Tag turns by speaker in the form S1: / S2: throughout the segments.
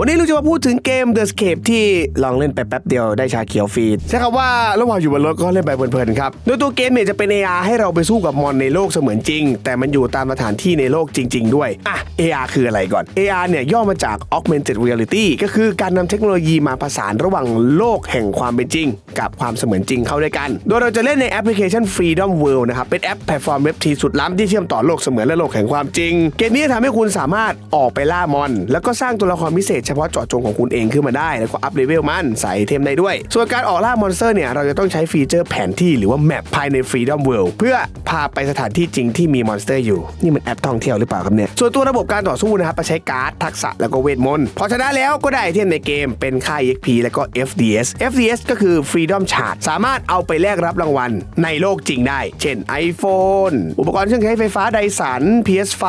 S1: วันนี้เราจะมาพูดถึงเกม The Escape ที่ลองเล่นไปแป๊บเดียวได้ชาเขียวฟรีใช้คำว่าระหว่างอยู่บนรถก็เล่นไปเพลินๆครับ โดยตัวเกมเนี่ยจะเป็น AR ให้เราไปสู้กับมอนในโลกเสมือนจริง แต่มันอยู่ตามสถานที่ในโลกจริง ๆ ด้วย อะ AR คืออะไรก่อน AR เนี่ยย่อมาจาก Augmented Reality ก็คือการนำเทคโนโลยีมาผสานระหว่างโลกแห่งความเป็นจริง กับความเสมือนจริงเข้าด้วยกัน โดยเราจะเล่นในแอปพลิเคชัน Freedom World นะครับ เป็นแอปแพลตฟอร์มเว็บทีสุดล้ำที่เชื่อมต่อโลกเสมือนและโลกแห่งความจริง เกมนี้จะทำให้คุณสามารถออกไปล่ามอน แล้วก็สร้างตัวละครพิเศษเฉพาะเจาะจงของคุณเองขึ้นมาได้ แล้วก็อัพเลเวลมันใส่เทมได้ด้วย ส่วนการออกล่ามอนสเตอร์เนี่ยเราจะต้องใช้ฟีเจอร์แผนที่หรือว่าแมปภายใน Freedom World เพื่อพาไปสถานที่จริงที่มีมอนสเตอร์อยู่นี่มันแอปท่องเที่ยวหรือเปล่าครับเนี่ยส่วนตัวระบบการต่อสู้นะครับจะใช้การ์ดทักษะแล้วก็เวทมนต์พอชนะแล้วก็ได้ไอเทมในเกมเป็นค่า EXP แล้วก็ FDS FDS ก็คือ Freedom Chart สามารถเอาไปแลกรับรางวัลในโลกจริงได้ เช่น iPhone อุปกรณ์เครื่องใช้ไฟฟ้าไดสัน PS5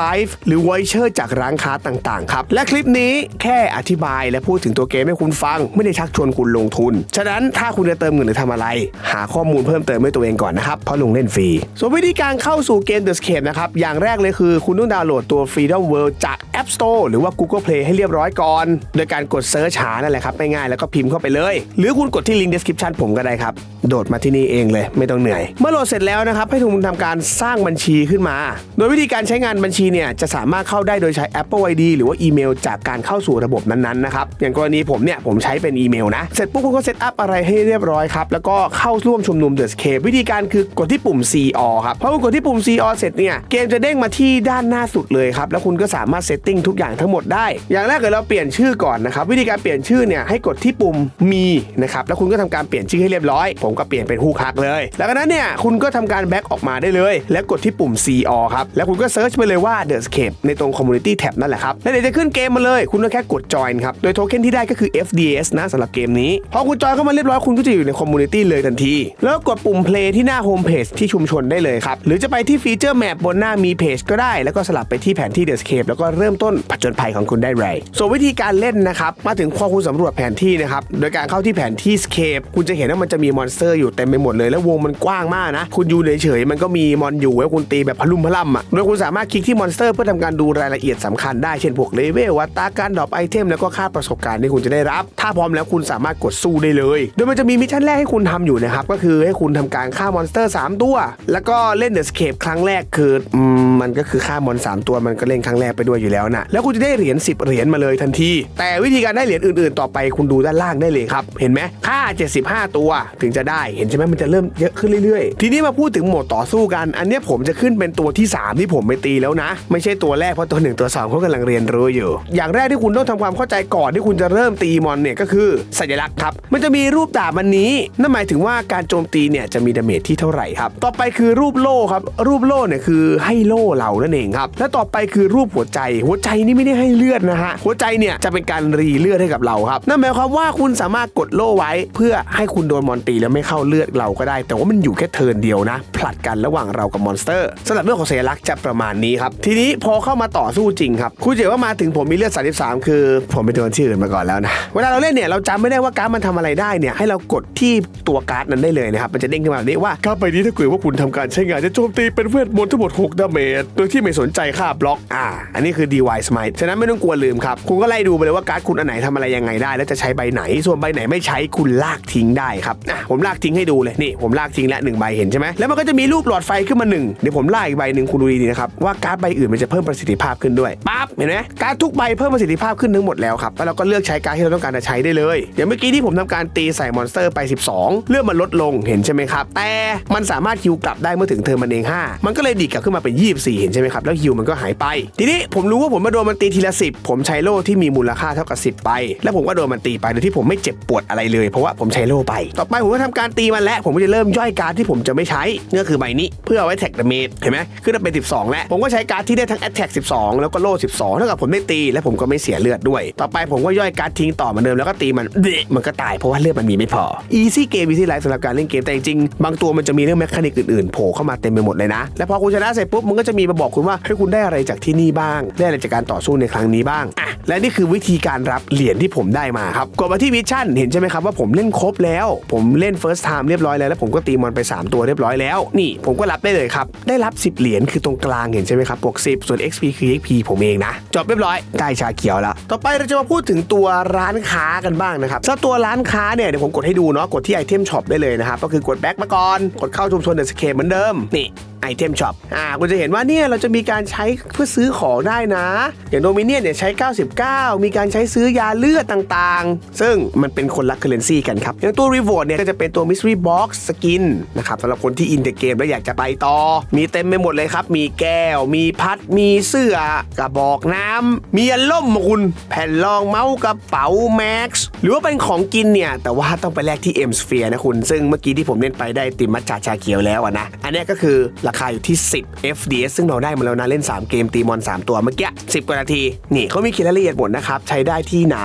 S1: หรือไวเชอร์จากร้านค้าต่างๆ ครับ และคลิปนี้แค่อธิบายและพูดถึงตัวเกมให้คุณฟัง ไม่ได้ชักชวนคุณลงทุน ฉะนั้นถ้าคุณจะเติมเงินหรือทำอะไร หาข้อมูลเพิ่มเติมด้วยตัวเองก่อนนะครับ เพราะลงเล่นฟรี ส่วนวิธีการเข้าสู่เกม The Escape นะครับ อย่างแรกเลยคือคุณต้องดาวน์โหลดตัว Freedom World จาก App Store หรือว่า Google Play ให้เรียบร้อยก่อน โดยการกดเซิร์ชหานั่นแหละครับง่ายๆแล้วก็พิมพ์เข้าไปเลย หรือคุณกดที่ลิงก์ description ผมก็ได้ครับ โดดมาที่นี่เองเลย ไม่ต้องเหนื่อย เมื่อโหลดเสร็จแล้วนะครับ ให้คุณทำการสร้างบัญชีขึ้นมา โดยวิธีการใช้งานบัญชีเนี่ยจะสามารถเข้าได้โดยใช้ Apple ID หรือว่าอีเมล จากการเข้าสู่ระบบนั้นๆนะครับอย่างกรณีผมเนี่ยผมใช้เป็นอีเมลนะ เสร็จปุ๊บคุณก็เซตอัพอะไรให้เรียบร้อยครับแล้วก็เข้าร่วมชุมนุม The Escape วิธีการคือกดที่ปุ่ม CO ครับพอคุณกดที่ปุ่ม CO เสร็จเนี่ยเกมจะเด้งมาที่ด้านหน้าสุดเลยครับแล้วคุณก็สามารถเซตติ้งทุกอย่างทั้งหมดได้ อย่างแรกเลยเราเปลี่ยนชื่อก่อนนะครับวิธีการเปลี่ยนชื่อเนี่ยให้กดที่ปุ่มมีนะครับแล้วคุณก็ทำการเปลี่ยนชื่อให้เรียบร้อย ผมก็เปลี่ยนเป็นฮูคักเลย แล้วก็นั้นเนี่ยคุณก็ทำการแบ็กออกมาได้เลย แล้วกดที่ปุ่ม CO ครับแล้วคุณก็เซิร์ชไปเลยว่า The Escape ในตรง Community Tab นั่นแหละครับแล้วเดี๋ยวจะขึ้นเกมมาเลย คุณก็แค่กด join ครับ โดยโทเค็นที่ได้ก็คือ FDS นะสำหรับเกมนี้ พอคุณจอยเข้ามาเรียบร้อยคุณก็จะอยู่ใน Community เลยทันที แล้วกดปุ่ม play ที่หน้า Home Page ที่ชุมชนได้เลยครับ หรือจะไปที่ฟีเจอร์แมปบนหน้ามีเพจก็ได้ แล้วก็สลับไปที่แผนที่ The Escape แล้วก็เริ่มต้นผจญภัยของคุณได้เลย ส่วนวิธีการเล่นนะครับ มาถึงพอคุณสำรวจแผนที่นะครับ โดยการเข้าที่แผนที่ Escape คุณจะเห็นว่ามันจะมีมอนสเตอร์อยู่เต็มไปหมดเลยแล้ววงมันกว้างมากนะ คุณอยู่เฉยๆมันก็มีมอนอยู่ให้คุณตีแบบพลุ่มพล่ำอะโดยคุณสามารถคลิกที่มอนสเตอร์เพื่อทำการดูรายละเอียดสำคัญได้เช่นพวกเลเวลวัตราการดรอปไอเทมแล้วก็ค่าประสบการณ์ที่คุณจะได้รับ ถ้าพร้อมแล้วคุณสามารถกดสู้ได้เลย โดยมันจะมีมิชชั่นแรกให้คุณทำอยู่นะครับ ก็คือให้คุณทำการฆ่ามอนสเตอร์สามตัว แล้วก็เล่นเดอะสเคปครั้งแรกคืออมันก็คือฆ่ามอนสามตัวมันก็เล่นครั้งแรกไปด้วยอยู่แล้วนะแล้วคุณจะได้เหรียญ10เหรียญมาเลยทันที แต่วิธีการได้เหรียญอื่นๆ ต่อไปคุณดูด้านล่างได้เลยครับเห็นไหมค่า 75 ตัวถึงจะได้เห็นใช่ไหมมันจะเริ่มเยอะขึ้นเรื่อยๆ ทีนี้มาพูดถึงโหมดต่อสู้กัน อันเนี้ยผมจะขึ้นเป็นตัวที่ 3 ที่ผมไปตีแล้วนะ ไม่ใช่ตัวแรกเพราะตัวหนึ่งตัวสองเขากำลังเรียนรู้อยู่ อย่างแรกที่คุณต้องทำความเข้าใจก่อนที่คุณจะเริ่มตีมอนเนี่ยก็คือสัญลักษณ์ครับ มันจะมีรูปดาบมันนี้ นั่นหมายถึงว่าการโจมตีเนี่ยจะมีดาเมจที่เท่าไหร่ครับ ต่อไปคือรูปโล่ครับ รูปโล่เนี่ยคือให้โล่เรานั่นเองครับ และต่อไปคือรูปหัวใจ หัวใจนี่ไม่ได้ให้เลือดนะฮะ หัวใจเนี่ยจะเป็นการรีเลือดให้กับเราครับ นั่นหมายความว่าคุณสามารถกดโล่ไว้ เพื่อให้คุณโดนมอนตีแล้วไม่เข้าเลือดเราก็ได้ แต่ว่ามันอยู่แค่เทินเดียวนะ ผลัดกันระหว่างเรากับมอนสเตอร์สำหรับเรื่องของสัญลักษณ์จะประมาณนี้ครับ ทีนี้พอเข้ามาต่อสู้จริงครับ คุณเห็นว่ามาถึงผมมีเลือด 33 คือผมไปโดนที่อื่นมาก่อนแล้วนะ เวลาเราเล่นเนี่ยเราจำไม่ได้ว่าการ์ดมันทำอะไรได้เนี่ยให้เรากดที่ตัวการ์ดนั้นได้เลยนะครับมันจะเด้งขึ้นมาแบบนี้ว่าการ์ดใบนี้ถ้าเกิดว่าคุณทำการใช้งานจะโจมตีเป็นเวทมนต์ทั้งหมด6ดาเมจโดยที่ไม่สนใจค่าบล็อกอ่าอันนี้คือ DY Smite ฉะนั้นไม่ต้องกลัวลืมครับคุณก็ไล่ดูไปเลยว่าการ์ดคุณอันไหนทำอะไรยังไงได้ แล้วจะใช้ใบไหน ส่วนใบไหนไม่ใช้คุณลากทิ้งได้ครับอะผมลากทิ้งให้ดูเลยนี่ผมลากทิ้งแล้วหนึ่งใบเห็นใช่ไหมแล้วมันก็จะมีรูปหลอดไฟขึ้นมาหนึ่งเดี๋ยวผมลากอีกใบหนึ่งคุณดูดีๆนะครับว่าการ์ดใบอื่นมันจะเพิ่มประสิทธิภาพขึ้นด้วยปั๊บเห็นไหมการ์ดทุกใบเพิ่มประสิทธิภาพขึ้นทั้งหมดแล้วครับแล้วเราก็เลือกใช้การที่เราต้องการจะใช้ได้เลยอย่างเมื่อกี้ที่ผมทำการตีใส่มอนสเตอร์ไป 12 เลือดมันลดลงเห็นใช่ไหมครับ แต่มันสามารถฮิวกลับได้เมื่อถึงเทอร์มันเอง 5 มันก็เลยดีดกลับขึ้นมาเป็น 24 เห็นใช่ไหมครับ แล้วฮิวมันก็หายไป ทีนี้ผมรู้ว่าผมมาโดนมันตีทีละ 10 ผมใช้โล่ที่มีมูลค่าเท่ากับ 10 ไป แล้วผมก็โดนมันตีไปโดยที่ผมไม่เจ็บปวดอะไรเลยเพราะว่าผมใช้โล่ไป ต่อไปผมก็ทำการตีมันและผมก็จะเริ่มย่อยการที่ผมจะไม่ใช้นั่ก็คือใบนี้เพื่อเอาไว้แท็กดาเมจเห็นไหมขึ้นมาเป็น 12 แล้วผมก็ใช้การที่ได้ทั้งแอตแท็ก12 แล้วก็โล่12เท่ากับผมได้ตีและผมก็ไม่เสียเลือดด้วยต่อไปผมก็ย่อยการ์ดทิ้งต่อเหมือนเดิมแล้วก็ตีมันเดะมันก็ตายเพราะว่าเลือดมันมีไม่พอ easy game easy life สำหรับการเล่นเกมแต่จริงๆบางตัวมันจะมีเรื่องแมคานิกอื่นๆโผล่เข้ามาเต็มไปหมดเลยนะ และพอคุณชนะเสร็จปุ๊บมันก็จะมีมาบอกคุณว่าให้คุณได้อะไรจากที่นี่บ้าง ได้อะไรจากการต่อสู้ในครั้งนี้บ้างอะและนี่คือวิธีการรับเหรียญที่ผมได้มาครับกดมาที่มิชชั่นเห็นใช่ไหมครับว่าผมเล่นครบแล้ว ผมเล่น first time เรียบร้อยแล้วแล้วผมก็ตีมอนไป 3 ตัวเรียบร้อยแล้วนี่ผมก็รับได้เลยครับได้รับ 10 เหรียญคือตรงกลางเห็นใช่ไหมครับบวก10ส่วน XP คือ XP ผมเองนะจบเรียบร้อยได้ชาเขียวแล้วต่อไปเราจะมาพูดถึงตัวร้านค้ากันบ้างนะครับสำหรับตัวร้านค้าเนี่ยเดี๋ยวผมกดให้ดูเนาะกดที่ไอเทมช็อปได้เลยนะครับก็คือกดแบ็กมาก่อนกดเข้าชุมชนเดอะสเคปเหมือนเดิมนี่ ไอเทมช็อปอ่าคุณจะเห็นว่าเนี่ยเราจะมีการใช้เพื่อซื้อของได้นะ อย่างโดมิเนียนเนี่ยใช้ 99 มีการใช้ซื้อยาเลือดต่างๆ ซึ่งมันเป็นคนละเคอร์เรนซีกันครับ อย่างตัวรีวอร์ดเนี่ยก็จะเป็นตัว Mystery Box Skin นะครับสำหรับคนที่อินเดเกมแล้วอยากจะไปต่อ มีเต็มไปหมดเลยครับ มีแก้ว มีพัด มีเสื้อกระบอกน้ำมียันล่มมาคุณแผ่นรองเมาส์กระเป๋าแม็กซ์หรือว่าเป็นของกินเนี่ยแต่ว่าต้องไปแลกที่ M Sphere นะคุณซึ่งเมื่อกี้ที่ผมเล่นไปได้ติมมัจจาชาเขียวแล้วนะอันนี้ก็คือราคาอยู่ที่ 10 FDS ซึ่งเราได้มาแล้วนะเล่น 3 เกมตีมอน 3 ตัวเมื่อกี้ 10 กว่านาที นี่เขามีเขียนรายละเอียดหมดนะครับ ใช้ได้ที่ไหน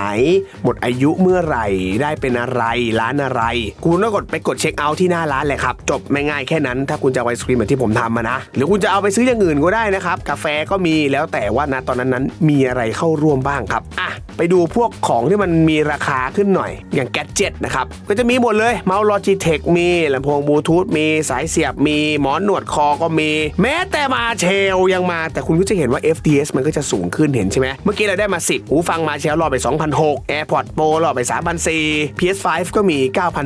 S1: หมดอายุเมื่อไหร่ ได้เป็นอะไร ร้านอะไร คุณต้องกดไปกดเช็คเอาท์ที่หน้าร้านเลยครับ จบไม่ง่ายแค่นั้น ถ้าคุณจะไอศครีมแบบที่ผมทำมานะ หรือคุณจะเอาไปซื้ออย่างอื่นก็ได้นะครับ กาแฟก็มี แล้วแต่ว่านะตอนนั้นนั้นมีอะไรเข้าร่วมบ้างครับ อะ ไปดูพวกของที่มันมีราคาขึ้นหน่อย อย่างแกดเจ็ตนะครับ ก็จะมีหมดเลย เมาส์ลอจิเทคมีลำโพงบลูทูธมี สายเสียบ มี หมอนหนวดคอก็มี แม้แต่มาเชลยังมา แต่คุณก็จะเห็นว่า FDS มันก็จะสูงขึ้นเห็นใช่ไหมเมื่อกี้เราได้มา 10 หูฟังมาเชลรอไป2,600 AirPods Pro รอไป3,400 PS5 ก็มี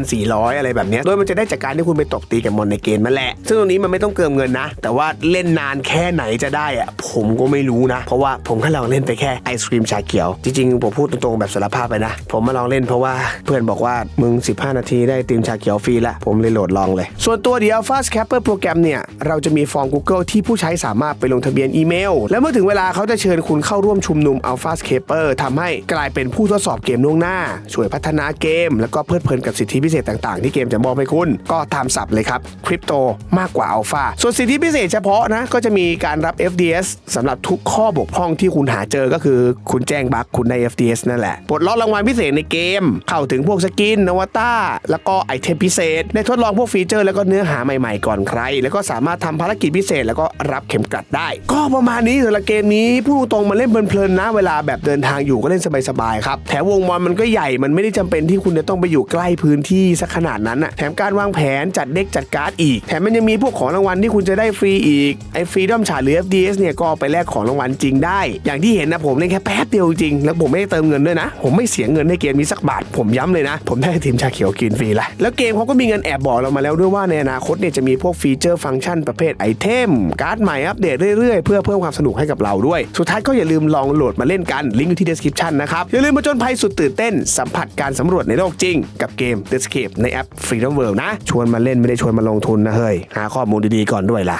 S1: 9,400 อะไรแบบนี้โดยมันจะได้จากการที่คุณไปตบตีกับมอนในเกมนั่นแหละ ซึ่งตรงนี้มันไม่ต้องเกิมเงินนะ แต่ว่าเล่นนานแค่ไหนจะได้อะผมก็ไม่รู้นะ เพราะว่าผมก็ลองเล่นไปแค่ไอศครีมชาเขียว จริงๆ ผมพูดตรงๆ แบบสารภาพไปนะ ผมมาลองเล่นเพราะว่าเพื่อนบอกว่ามึง 15 นาทีได้ติมชาเขียวฟรีละผมเลยโหลดลองเลย ส่วนตัว The Alpha Scapper โปรแกรมเนี่ยเราจะมีฟอร์ม Google ที่ผู้ใช้สามารถไปลงทะเบียนอีเมล และเมื่อถึงเวลาเขาจะเชิญคุณเข้าร่วมชุมนุม Alpha Scaper ทำให้กลายเป็นผู้ทดสอบเกมล่วงหน้า ช่วยพัฒนาเกม แล้วก็เพลิดเพลินกับสิทธิพิเศษต่างๆ ที่เกมจะมอบให้คุณ ก็ตามศัพท์เลยครับคริปโตมากกว่าอัลฟาส่วนสิทธิพิเศษเฉพาะนะก็จะมีการรับ FDS สำหรับทุกข้อบกพร่องที่คุณหาเจอก็คือคุณแจ้งบั๊กคุณได้ FDS นั่นแหละปลดล็อกรางวัลพิเศษในเกม เข้าถึงพวกสกินนวัตาแล้วก็ไอเทมพิเศษได้ทดลองพวกฟีเจอร์ แล้วก็เนื้อหาใหม่ๆก่อนใคร แล้วก็สามารถททำภารกิจพิเศษแล้วก็รับเข็มกลัดได้ ก็ประมาณนี้สำหรับเกมนี้พูดตรงมาเล่นเพลินๆนะเวลาแบบเดินทางอยู่ก็เล่นสบายๆครับแถมวงมอนมันก็ใหญ่มันไม่ได้จำเป็นที่คุณจะต้องไปอยู่ใกล้พื้นที่สักขนาดนั้นอะแถมการวางแผนจัดเด็กจัดการ์ดอีก แถมมันยังมีพวกของรางวัลที่คุณจะได้ฟรีอีกไอ้ฟรีดอมชาหรือ FDS เนี่ยก็ไปแลกของรางวัลจริงได้ อย่างที่เห็นนะผมเล่นแค่แป๊บเดียวจริง แล้วผมไม่ได้เติมเงินด้วยนะ ผมไม่เสียเงินในเกมนี้สักบาท ผมย้ำเลยนะ ผมได้ทีมชาเขียวกินฟรีละแล้วเกมเขาก็มีเงินแอบบอกเรามาแล้วด้วยว่าในอนาคตเนี่ยจะมีพวกฟีเจอร์ฟังก์ชันประเภทไอเทม การ์ดใหม่อัปเดตเรื่อยๆ เพื่อเพิ่มความสนุกให้กับเราด้วย สุดท้ายก็อย่าลืมลองโหลดมาเล่นกันลิงก์อยู่ที่ description นะครับ อย่าลืมมาจนภัยสุดตื่นเต้น สัมผัสการสำรวจในโลกจริง กับเกม The Escape ในแอป Freedom World นะ ชวนมาเล่นไม่ได้ชวนมาลงทุนนะเฮ้ยหาข้อมูลดีๆก่อนด้วยล่ะ